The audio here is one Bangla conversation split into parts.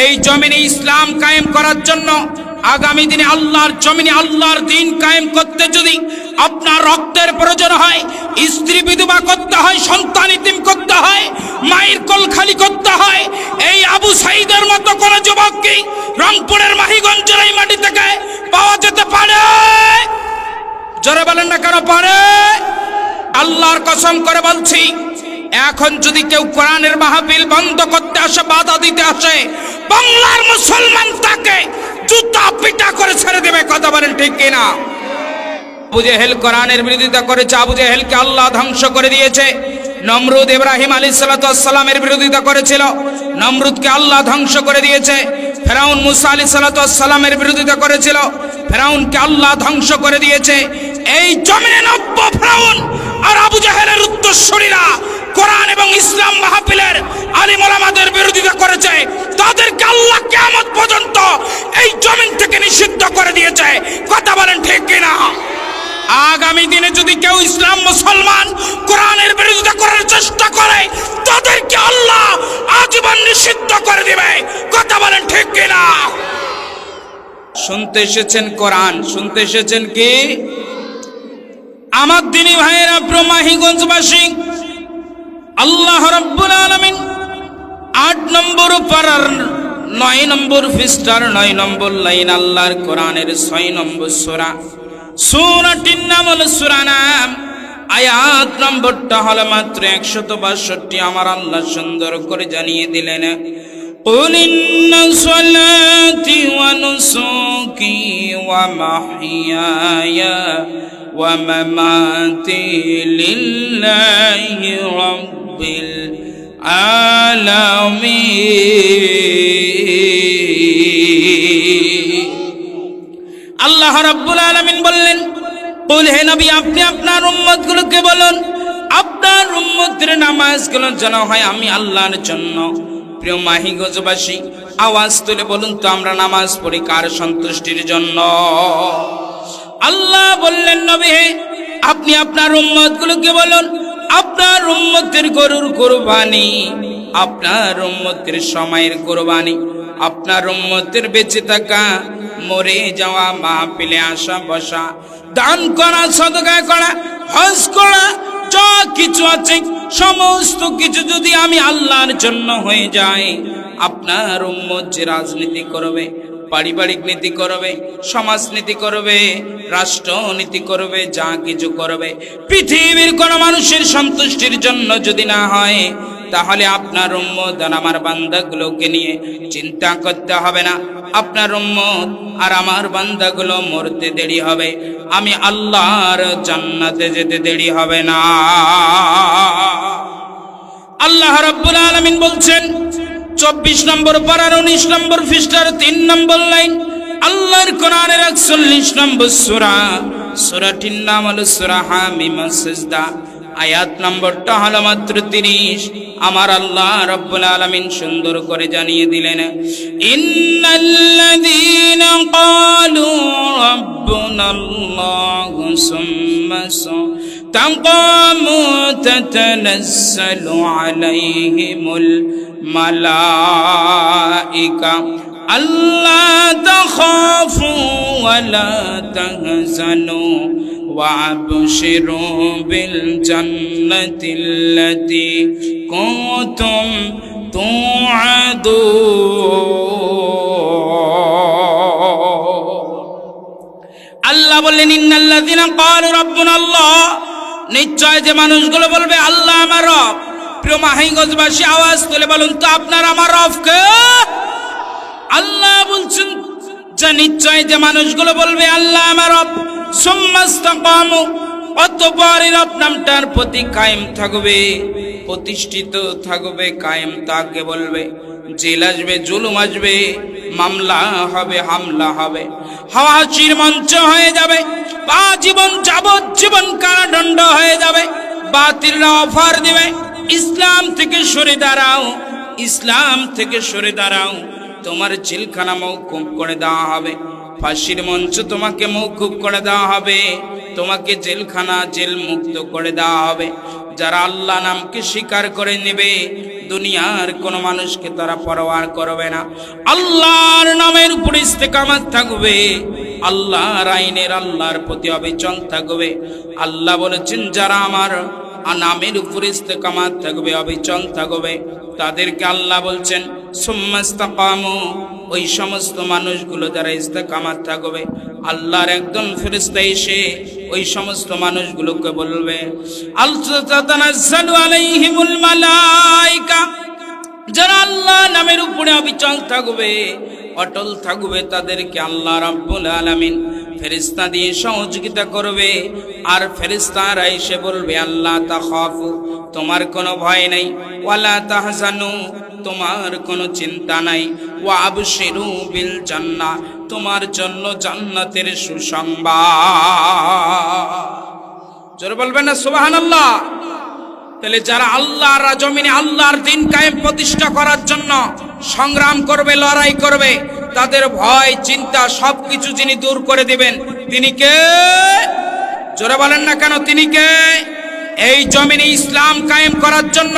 এই জমিনে ইসলাম কায়েম করার জন্য আগামী দিনে আল্লাহর জমিনে আল্লাহর দিন কায়েম করতে যদি আপনার রক্তের প্রয়োজন হয়, স্ত্রী বিধবা করতে হয়, সন্তান ইতিম করতে হয়, মায়ের কোল খালি করতে হয়, এই আবু সাইদের মতো কোন যুবককে রংপুরের মাহিগঞ্জের এই মাটি থেকে পাওয়া যেতে পারে? জোরে বলেন না কেন পারে? আল্লাহর কসম করে বলছি এখন যদি কেউ কোরআনের মাহফিল বন্ধ করতে আসে, বাধা দিতে আসে, বাংলার মুসলমান তাকে জুতা পিটা করে ছেড়ে দেবে, কথা বলেন ঠিক কিনা? আবু জেহেল কোরআনের বিরোধিতা করেছে, আবু জেহেলকে আল্লাহ ধ্বংস করে দিয়েছে। নমরুদ ইব্রাহিম আলী সালাতামের বিরোধিতা করেছিল, নমরুদকে আল্লাহ ধ্বংস করে দিয়েছে। ফেরাউন মুসা আলী সালাতামের বিরোধিতা করেছিল, ফেরাউনকে আল্লাহ ধ্বংস করে দিয়েছে। এই জমিনে নব্য ফেরাউন আর আবু জাহেলের উত্তরসূরিরা কোরআন এবং ইসলাম মাহফিলের আলিমুলামাদের বিরোধিতা করেছে। তাদেরকে আল্লাহ কেমন পর্যন্ত এই জমিন থেকে নিষিদ্ধ করে দিয়েছে। কথা বলেন ঠিক কিনা? আগামী দিনে যদি কেউ ইসলাম মুসলমান কোরআনের বিরোধিতা করার চেষ্টা করে, তাদেরকে আল্লাহ আজীবন নিষিদ্ধ করে দিবে। কথা বলেন ঠিক কিনা? শুনতে এসেছেন কোরআন, শুনতে এসেছেন কি? আমার দিনী ভাইয়েরা ব্রহ্মাহিগঞ্জবাসী আল্লাহ রাব্বুল আলামিন আট নম্বর পারার নয় নম্বর ফিস্টার নয় নম্বর লাইন আল্লাহর কোরআনের ছয় নম্বর সূরা সূরাটির নাম হলো সূরা নাম আয়াত নম্বরটা হলো মাত্র একশত বাষট্টি আমার আল্লাহ সুন্দর করে জানিয়ে দিলেন قل إن صلاتي ونسكي ومحياي ومماتي لله رب العالمين আল্লাহ রাব্বুল আলামিন বললেন বল হে নবী আপনি আপনার উম্মতগুলোকে বলুন আপনার উম্মতের নামাজগুলো যেন হয় আমি আল্লাহর জন্য প্রিয় মাহি গজবাসী আওয়াজ তুলে বলুন তো আমরা নামাজ পড়ি কার সন্তুষ্টির জন্য আল্লাহ বললেন, নবী আপনি আপনার উম্মতগুলোকে বলুন, আপনার উম্মতের গরুর কোরবানি, আপনার উম্মতের সময়ের কোরবানি, আপনার উম্মতের বেঁচে থাকা, মরে যাওয়া মা মাহফিলে আসা, বসা, দান করা, সদকা করা, হজ করা, যা কিছু আছে, সমস্ত কিছু যদি আমি আল্লাহর জন্য হয়ে যাই, আপনার উম্মত যে রাজনীতি করবে পারিবারিক নীতি করবে সমাজনীতি করবে রাষ্ট্রনীতি করবে, যা কিছু করবে। পৃথিবীর কোন মানুষের সন্তুষ্টির জন্য যদি না হয়, তাহলে আপনার উম্মত আর আমার বান্দাগুলোকে নিয়ে চিন্তা করতে হবে না। আপনার উম্মত আর আমার বান্দাগুলো মরতে দেরি হবে। আমি আল্লাহর জান্নাতে যেতে দেরি হবে না। আল্লাহ রাব্বুল আলামিন বলছেন চব্বিশ নম্বর পাড়ার উনিশ নম্বর ফিস্টার তিন নম্বর লাইন। আল্লাহর কোরআনের একচল্লিশ নম্বর সুরা। সুরাটির নাম হল সুরা হামিমা আয়াত নম্বরটা হলো মাত্র তিরিশ। আমার আল্লাহ রব্বুল আলমিন সুন্দর করে জানিয়ে দিলেন, ইন্নাল্লাযীনা ক্বালু রাব্বুনাল্লাহু তাতানাজ্জালু আলাইহিমুল الملائكة ألا تخافوا ولا تهزنوا وابشروا بالجنة التي كنتم توعدون আল্লাহ বললেন ইন্নাল্লাযিনা ক্বালু রাব্বুনা আল্লাহ নিশ্চয় যে মানুষগুলো বলবে আল্লাহ আমার রব প্রিয় মাহিগঞ্জবাসী আওয়াজ তুলে বলুন তো আপনার আমার রব কে আল্লাহ বলছেন, যে নিশ্চয় যে মানুষগুলো বলবে, আল্লাহ আমার রব, সুম্মাস্তাকামু অতঃপর রব নামটার প্রতি কায়েম থাকবে, প্রতিষ্ঠিত থাকবে, কায়েম তাকে বলবে, জেল আসবে, জুলুম আসবে, মামলা হবে, হামলা হবে হাওয়াচির মঞ্চ হয়ে যাবে বা জীবন যাবজ্জীবন কারাদণ্ড হয়ে যাবে, বাতিলরা অফার দিবে ইসলাম থেকে সরে দাঁড়াও, ইসলাম থেকে সরে দাঁড়াও, তোমার জেলখানা মৌকুব করে দেওয়া হবে, ফাঁসির মঞ্চ তোমাকে মৌকুব করে দেওয়া হবে, তোমাকে জেলখানা জেল মুক্ত করে দেওয়া হবে। যারা আল্লাহ নামকে স্বীকার করে নেবে, দুনিয়ার কোনো মানুষকে তারা পরোয়ার করবে না। আল্লাহর নামের উপর ইস্তেকামাত থাকবে, আল্লাহর আইনের আল্লাহর প্রতি অবিচল থাকবে। আল্লাহ বলেছেন, যারা আমার নামের উপর ইস্তেকামাত থাকবে, অবিচল থাকবে। তাদেরকে আল্লাহ বলছেন সুম্মাস্তাকামু ওই সমস্ত মানুষগুলো যারা ইস্তেকামাত থাকবে, আল্লাহর একজন ফেরেশতা এসে ওই সমস্ত মানুষগুলোকে বলবে আলতানাজ্জালু আলাইহিমুল মালাইকা যারা আল্লাহ নামের উপরে অবিচল থাকবে, অটল থাকবে তাদেরকে আল্লাহ রাব্বুল আলামিন ফেরেশতা দিয়ে সহযোগিতা করবে। আর ফেরেশতারা এসে বলবে, আল্লাহ তাখাফু তোমার কোনো ভয় নাই। ওয়ালা তাহজানু, তোমার কোনো চিন্তা নাই। ওয়া আবশিরু বিল জান্নাহ তোমার জন্য জান্নাতের সুসংবাদ। জোরে বলবেন না, সুবহানাল্লাহ? তাহলে যারা আল্লাহর জমিনে আল্লাহর দিন কায়েম প্রতিষ্ঠা করার জন্য সংগ্রাম করবে, লড়াই করবে তাদের ভয়, চিন্তা, সবকিছু যিনি দূর করে দিবেন, তিনি কে? জোরে বলেন না কেন, তিনি কে? এই জমিনে ইসলাম কায়েম করার জন্য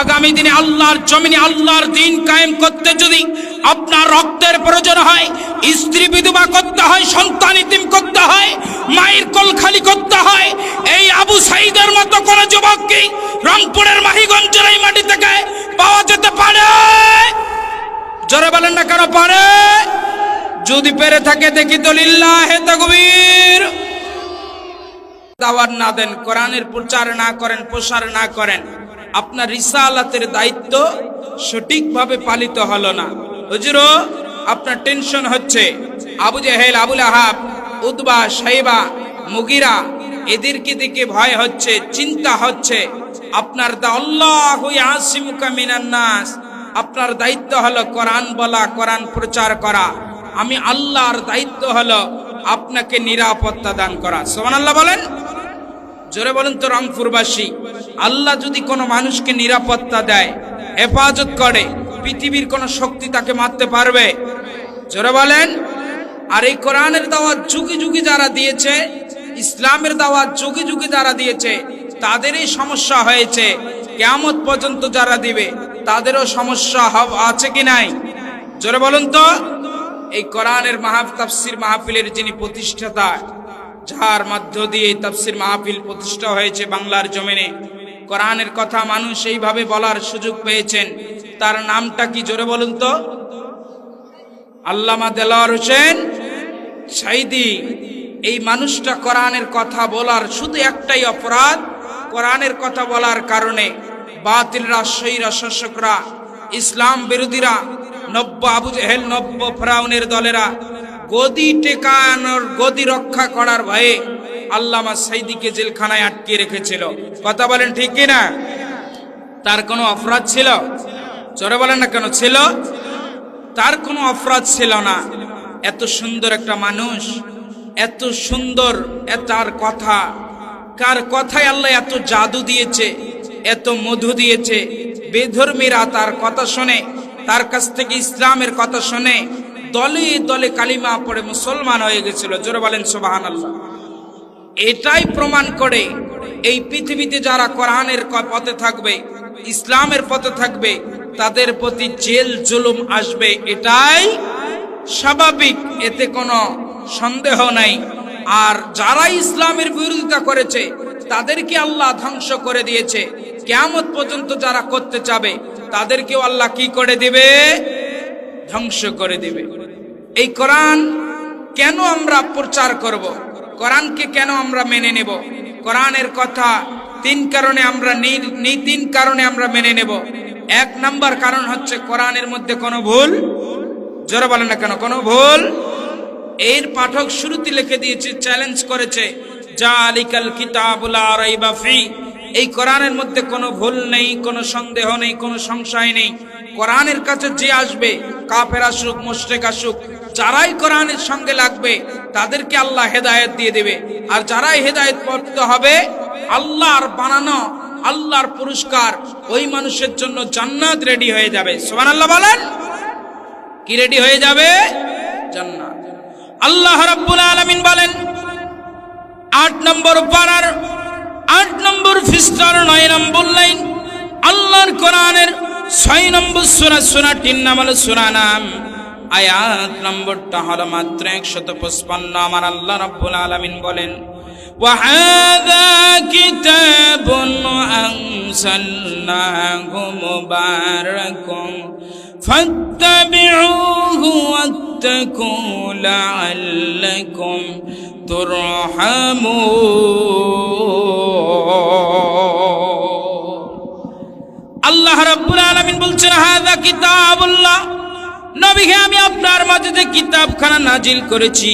আগামী দিনে আল্লাহর জমিনে আল্লাহর দিন কায়েম করতে যদি আপনার রক্তের প্রয়োজন হয়, স্ত্রী বিধবা করতে হয়, সন্তান ইতিম করতে হয়, মায়ের কোল খালি করতে হয়, এই আবু সাইদের মতো কোন যুবককে রংপুরের মাহিগঞ্জের এই মাটি থেকে পাওয়া যেতে পারে? জোরে বলেন না কেন পারে? যদি পেরে থাকে দেখি তো লিল্লাহে তাকবীর। দাওয়াত না দেন, কোরআনের প্রচার না করেন, প্রসার না করেন, আপনার রিসালাতের দায়িত্ব সঠিকভাবে পালিত হলো না। হুজুরো, আপনার টেনশন হচ্ছে। আবু জাহেল, আবুল আহাব উদবা সাইবা, মুগিরা, এদেরকে দিকে ভয় হচ্ছে, চিন্তা হচ্ছে। আপনার দা আল্লাহ আসিমুকা মিনান নাস। আপনার দায়িত্ব হলো কোরআন বলা, কোরআন প্রচার করা। আমি আল্লাহর দায়িত্ব হলো আপনাকে নিরাপত্তা দান করা। সোমান আল্লাহ বলেন? জোরে বলেন তো রংপুরবাসী, আল্লাহ যদি কোনো মানুষকে নিরাপত্তা দেয়, হেফাজত করে, পৃথিবীর কোনো শক্তি তাকে মারতে পারবে? জোরে বলেন? আর এই কোরআনের দাওয়াত যুগে যুগে যারা দিয়েছে, ইসলামের দাওয়াত যুগে যুগে যারা দিয়েছে, তাদেরই সমস্যা হয়েছে। কেয়ামত পর্যন্ত যারা দিবে তাদেরও সমস্যা হব- আছে কি নাই? জোরে বলুন তো। এই কোরআনের মাহাব তাফসির মাহফিলের যিনি প্রতিষ্ঠাতা, যার মধ্য দিয়ে তাফসির মাহফিল প্রতিষ্ঠা হয়েছে বাংলার জমিনে, কোরআনের কথা মানুষ এইভাবে বলার সুযোগ পেয়েছেন। তার নামটা কি জোরে বলুন তো? আল্লামা দেলাওয়ার হোসেন সাইদি এই মানুষটা কোরআনের কথা বলার শুধু একটাই অপরাধ, কোরআনের কথা বলার কারণে। বাতিলরা সৈরা শাসকরা ইসলাম বিরোধীরা, নব্য আবু জেহেল, নব্য ফ্রাউনের দলেরা, গদি টেকানোর গদি রক্ষা করার ভয়ে আল্লামা সাইদিকে জেলখানায় আটকে রেখেছিল। কথা বলেন ঠিক কিনা? তার কোনো অপরাধ ছিল? চরে বলেন না কেন ছিল? তার কোনো অপরাধ ছিল না। এত সুন্দর একটা মানুষ, এত সুন্দর তার কথা। কার কথায় আল্লাহ এত জাদু দিয়েছে? এত মধু দিয়েছে। বেধর্মীরা তার কথা শোনে, তার কাছ থেকে ইসলামের কথা শোনে। দলে দলে কালিমা পড়ে মুসলমান হয়ে গেছিল। জোরে বলেন সোবাহান এটাই প্রমাণ করে এই পৃথিবীতে যারা কোরআনের পথে থাকবে, ইসলামের পথে থাকবে, তাদের প্রতি জেল জুলুম আসবে। এটাই স্বাভাবিক। এতে কোনো সন্দেহ নাই। আর যারা ইসলামের বিরোধিতা করেছে, তাদেরকে আল্লাহ ধ্বংস করে দিয়েছে। কেয়ামত পর্যন্ত যারা করতে চাবে, তাদেরকেও আল্লাহ কি করে দিবে? ধ্বংস করে দিবে। এই কোরআন কেন আমরা প্রচার করব? কোরআনকে কেন আমরা মেনে নেব? কোরআনের কথা তিন কারণে আমরা নি- নি তিন কারণে আমরা মেনে নেব। এক নাম্বার কারণ হচ্ছে কোরআনের মধ্যে কোনো ভুল, জোরে বলেন না কেন, কোনো ভুল। এর পাঠক শুরুতে লিখে দিয়েছে চ্যালেঞ্জ করেছে, জালিকাল কিতাবুল রাইবা ফি। এই কোরআনের মধ্যে কোনো ভুল নেই, কোনো সন্দেহ নেই, কোনো সংশয় নেই। কোরআনের কাছে যে আসবে, কাফের আসুক, মুশরিক আসুক, যারাই কোরআনের সঙ্গে লাগবে, তাদেরকে আল্লাহ হেদায়ত দিয়ে দেবে। আর যারাই হেদায়েত পড়তে হবে, আল্লাহর বানানো, আল্লাহর পুরস্কার ওই মানুষের জন্য জান্নাত রেডি হয়ে যাবে। সোমান সুবহানাল্লাহ বলেন? কি রেডি হয়ে যাবে? জান্নাত। আল্লাহ রাব্বুল আলামিন বলেন, আট নম্বর পাড়ার আট নম্বর ফিস্টার নয় নম্বর লাইন। আল্লাহর কোরআনের ছয় নম্বর সুরা সুরাটির তিন হলো সুরা নাম। আয়াত নম্বরটা হলো মাত্র একশত পঁচপান্ন। আমার আল্লাহ রব্বুল আলমিন বলেন وهذا كتاب أنزلناه مبارك فاتبعوه واتقوا لعلكم ترحمون আল্লাহ রাব্বুল আলামিন বলছেন হাদা কিতাবুল্লাহ নবী হে আমি আপনার মাঝে যে কিতাবখানা নাজিল করেছি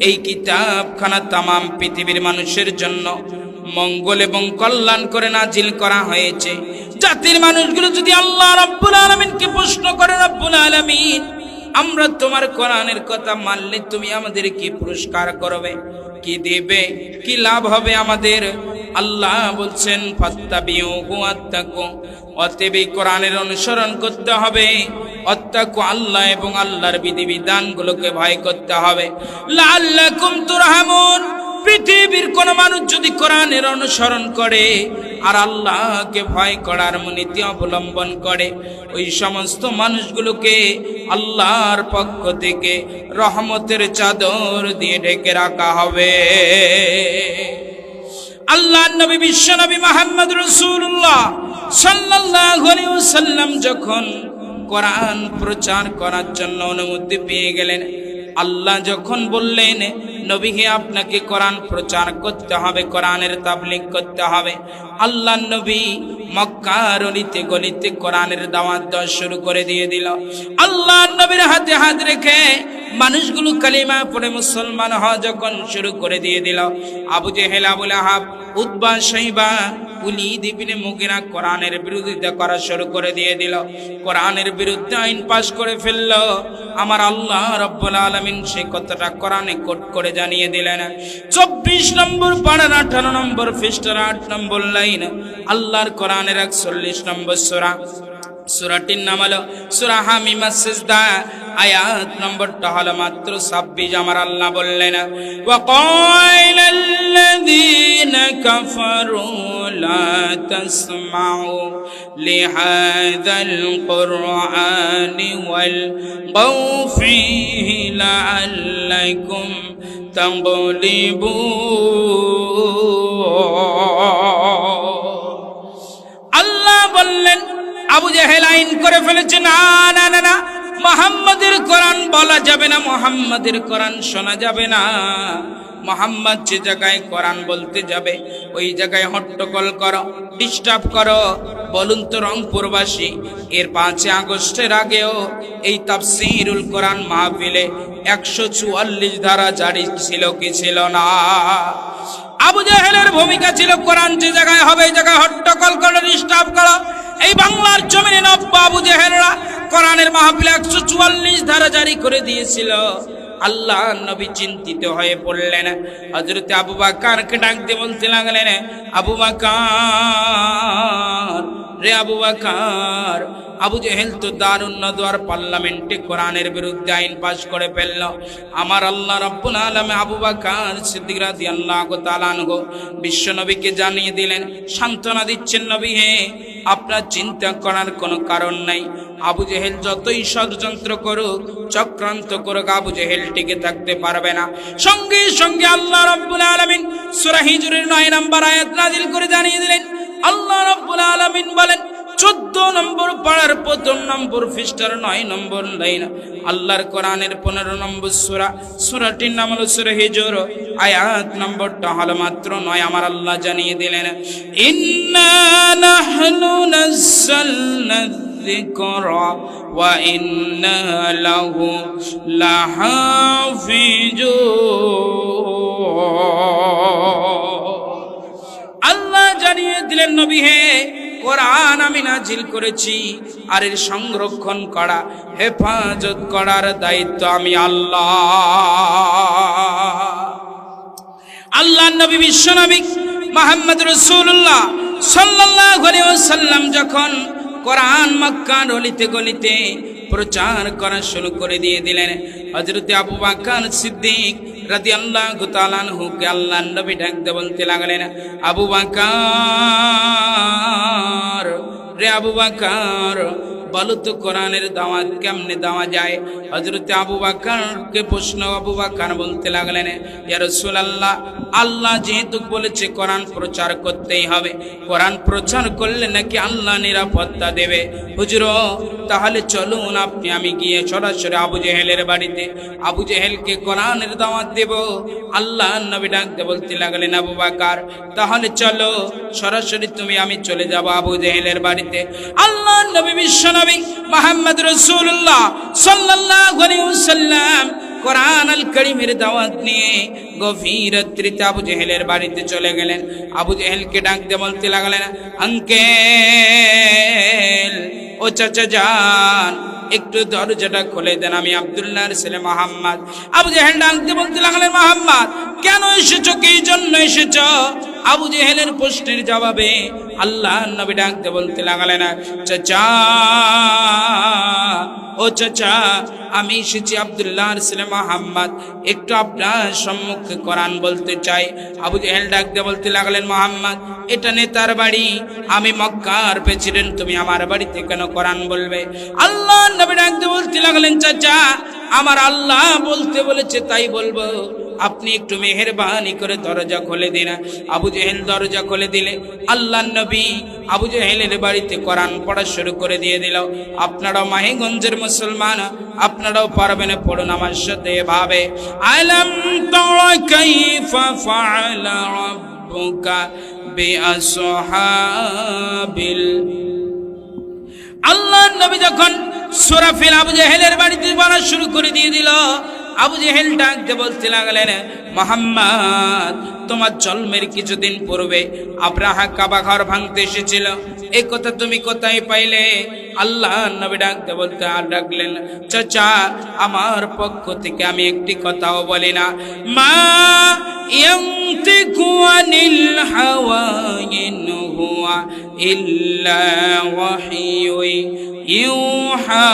এই কিতাবখানা তামাম পৃথিবীর মানুষের জন্য মঙ্গল এবং কল্যাণ করে নাজিল করা হয়েছে। জাতির মানুষগুলো যদি আল্লাহ রাব্বুল আলামিনকে প্রশ্ন করে, রাব্বুল আলামিন, আমরা তোমার কোরআনের কথা মানলে তুমি আমাদের কি পুরস্কার করবে? কি দেবে? কি লাভ হবে আমাদের? আল্লাহ বলছেন, ফাত্তাবিউহু আত্তাকু অতএব কোরআনের অনুসরণ করতে হবে। অত্তাকু আল্লাহ এবং আল্লাহর বিধিবিধানগুলোকে ভয় করতে হবে। লাআল্লাকুম তুরহামুন। পৃথিবীর কোন মানুষ যদি কোরআনের অনুসরণ করে আর আল্লাহকে ভয় করার নীতি অবলম্বন করে, ওই সমস্ত মানুষগুলোকে আল্লাহর পক্ষ থেকে রহমতের চাদর দিয়ে ঢেকে রাখা হবে। আল্লাহ নবী, বিশ্ব নবী মোহাম্মদ রসুল্লাহ সাল্লাল্লাহু আলাইহি ওয়াসাল্লাম যখন কোরআন প্রচার করার জন্য অনুমতি পেয়ে গেলেন। আল্লাহ যখন বললেন নবী হে আপনাকে কোরআন প্রচার করতে হবে, কোরআনের তাবলিগ করতে হবে। আল্লাহ নবী মক্কার অলিতে গলিতে কোরআনের দাওয়াত দেওয়া শুরু করে দিয়ে দিল। আল্লাহ নবীর হাতে হাত রেখে মানুষগুলো কালিমা পড়ে মুসলমান হওয়া যখন শুরু করে দিয়ে দিল। আবু জেহেল আবুল আহাব উদ্বা শৈবা উলিদ ইবনে মুগিরা কোরআনের বিরোধিতা করা শুরু করে দিয়ে দিল। কোরআনের বিরুদ্ধে আইন পাশ করে ফেলল। আমার আল্লাহ রব্বুল আলমিন সেই কথাটা কোরআনে কোট করে জানিয়ে দিলেন চব্বিশ নম্বর পাড়ার আঠারো নম্বর ফিস্টার আট নম্বর লাইন আল্লাহর কোরআনের একচল্লিশ নম্বর সোরা সুরাটির নাম হলো সুরা হামিমা সিজদা আয়াত নম্বরটা হলো মাত্র ছাব্বিশ আমার আল্লাহ বললেন وقال الذين كفروا لا تسمعوا لهذا القرآن والغوا فيه لعلكم تغلبون আল্লাহ বললেন, আবু জাহেল আইন করে ফেলেছে, না না না না, মোহাম্মদের কোরআন বলা যাবে না, মোহাম্মদের কোরআন শোনা যাবে না। মোহাম্মদ যে জায়গায় কোরআন বলতে যাবে, ওই জায়গায় হট্টগোল করো ডিস্টার্ব করো। বলুন তো রংপুরবাসী, এর পাঁচই আগস্টের আগেও এই তাফসিরুল কোরআন মাহফিলে একশো চুয়াল্লিশ ধারা জারি ছিল কি ছিল না? আবু জাহেলের ভূমিকা ছিল কোরআন যে জায়গায় হবে, এই জায়গায় হট্টগোল করো ডিস্টার্ব করো। এই বাংলার জমিনে নব্য আবু জাহেলরা কোরআনের মাহফিলে একশো চুয়াল্লিশ ধারা জারি করে দিয়েছিল। আল্লাহ নবী চিন্তিত হয়ে পড়লেন। হজরত আবু বাকারকে ডাকতে বলতে লাগলেন, আবু বাকার রে আবু বাকার আবু জেহেল তো দারুণ নদওয়ার পার্লামেন্টে কোরআনের বিরুদ্ধে আইন পাশ করে ফেলল। আমার আল্লাহ রব্বুল আলমে আবু বাকার সিদ্দিক রাদিয়াল্লাহু তাআলা আনহু বিশ্ব নবীকে জানিয়ে দিলেন, সান্ত্বনা দিচ্ছেন নবী হে আপনার চিন্তা করার কোনো কারণ নাই। আবু জেহেল যতই ষড়যন্ত্র করুক, চক্রান্ত করুক, আবু জেহেল টিকে থাকতে পারবে না। সঙ্গে সঙ্গে আল্লাহ রব্বুল আলমিন সুরাহিজুরের নয় নম্বর আয়াত নাজিল করে জানিয়ে দিলেন। আল্লাহ রব্বুল আলমিন বলেন চোদ্দ নম্বর পাড়ার প্রথম নম্বর ফিস্টার নয় নম্বর লাইন আল্লাহর কোরআনের পনেরো নম্বর সুরা সুরাটির নাম হলো সুরা হিজুর আয়াত নম্বরটা হলো মাত্র নয় আমার আল্লাহ জানিয়ে দিলেন ইন্না নাহনু নাযালনা الذكر وإنا له لحافظون আল্লাহ জানিয়ে দিলেন নবী হে কোরআন আমি নাজিল করেছি আর এর সংরক্ষণ করা, হেফাজত করার দায়িত্ব আমি আল্লাহ। আল্লাহ নবী বিশ্ব নবী মোহাম্মদ রসুল্লাহ সাল্লাহ ওয়াসাল্লাম যখন কোরআন মক্কান অলিতে গলিতে প্রচার করা শুরু করে দিয়ে দিলেন। হজরত আবু বাকার সিদ্দিক রাজি আল্লাহ হুকে আল্লাহ নবী ডাকতে বলতে লাগলেন, আবু বাকার, রে আবু বাকার বলো তো কোরআনের দাওয়াত কেমনে দেওয়া যায়? হজরত আবু বাকারকে প্রশ্ন, আবু বাকার বলতে লাগলেন, ইয়া রাসূলুল্লাহ, আল্লাহ যেহেতু বলেছে কোরআন প্রচার করতেই হবে, কোরআন প্রচার করলে নাকি আল্লাহ নিরাপত্তা দেবে? হুজুর, তাহলে চলুন আপনি, আমি গিয়ে সরাসরি আবু জেহেলের বাড়িতে, আবু জেহেলকে কোরআনের দাওয়াত দেব। আল্লাহ নবী ডাকতে বলতে লাগলেন, আবু বাকার, তাহলে চলো, সরাসরি তুমি, আমি চলে যাব আবু জেহেলের বাড়িতে। আল্লাহ নবী বিশ্ব নবী মোহাম্মদ রসুল্লাহ আবু জেহেলের বাড়িতে চলে গেলেন। আবু বলতে লাগলেন ও একটু দরজাটা খুলে দেন আমি আব্দুল্লাহর ছেলে মোহাম্মদ। আবু জেহেল ডাকতে বলতে লাগলেন, মোহাম্মদ, কেন এসেছ? কি জন্য এসেছ? আবু জেহেলের প্রশ্নের জবাবে আল্লাহ নবী ডাকতে বলতে লাগলেন, চাচা, ও চাচা, আমি এসেছি আব্দুল্লাহর ছেলে মোহাম্মদ, একটু আপনার সম্মুখে কোরআন বলতে চাই। আবু জেহেল ডাকতে বলতে লাগলেন, মোহাম্মদ, এটা নেতার বাড়ি, আমি মক্কার প্রেসিডেন্ট, তুমি আমার বাড়িতে কেন কোরআন বলবে? আল্লাহ নবী ডাকতে বলতে লাগলেন, চাচা, আমার আল্লাহ বলতে বলেছে, তাই বলব। আপনি একটু মেহেরবানি করে দরজা খুলে দিন আবু জেহেল দরজা খুলে দিলে। আল্লাহ নবী আবু জেহেলের বাড়িতে কোরআন পড়া শুরু করে দিয়ে দিল। আপনারাও মাহিগঞ্জের মুসলমান, আপনারাও পারবেন পড়ুন আমার সাথে ভাবে আল্লাহ নবী যখন সুরাফিল আবু জেহেলের বাড়িতে পড়া শুরু করে দিয়ে দিল আবু জেহেল ডাকতে বলতে লাগলেন, মোহাম্মদ, তোমার জন্মের কিছুদিন পূর্বে আব্রাহা কাবা ঘর ভাঙতে এসেছিল। এই কথা তুমি কোথায় পাইলে? আল্লাহ নবী ডাকতে বলতে আর ডাকলেন, চাচা, আমার পক্ষ থেকে আমি একটি কথাও বলি না। মা আনিল হাওয়া ইন হুয়া ইল্লা ওয়াহিয়ুই ইউহা।